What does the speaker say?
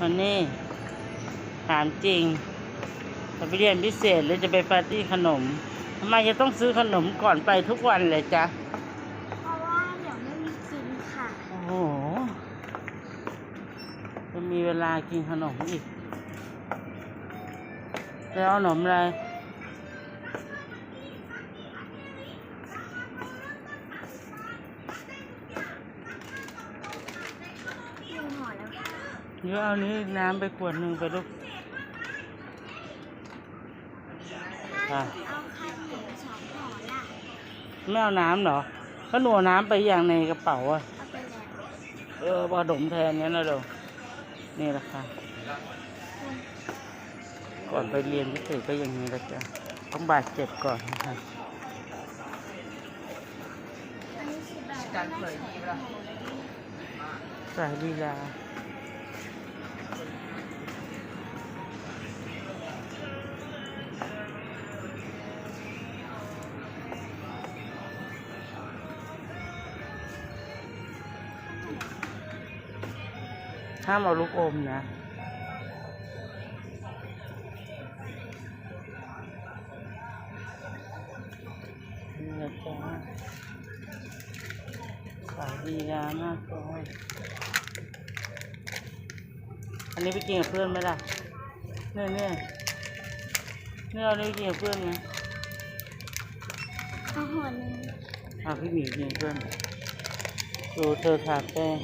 วันนี้ถามจริง จะไปเรียนพิเศษหรือจะไปปาร์ตี้ขนมทำไมจะต้องซื้อขนมก่อนไปทุกวันเลยจ๊ะ เพราะว่าเดี๋ยวไม่มีกินค่ะ โอ้โห จะมีเวลากินขนมอีก แล้วเอาขนมอะไร เดี๋ยวเอานี้น้ำไปขวดหนึ่งไปลูกถ้าอะเอาไข่หมูสองห่อล่ะไม่เอาน้ำเหรอก็หนูเอาน้ำไปอย่างในกระเป๋าอะเอาไปแล้วเออผสมแทนงั้นนะเดี๋ยวนี่แหละค่ะ ก่อนไปเรียนพิเศษก็อย่างนี้แหละจ้ะต้องบาดเจ็บก่อนนะคะอันนี้สิบบาทการเผยดีปะล่ะสายลีลา ห้ามเอาลูกอมนะนี่นะจ๊ะสายดีนะมากเลยอันนี้ไปกินกับเพื่อนไหมล่ะเนี่ยเนี่ยเนี่ยเอานี้ไปกินกับเพื่อนไงเอาห่อหนึ่งเอาพี่หมีกินกับเพื่อนดูเธอทาแป้ง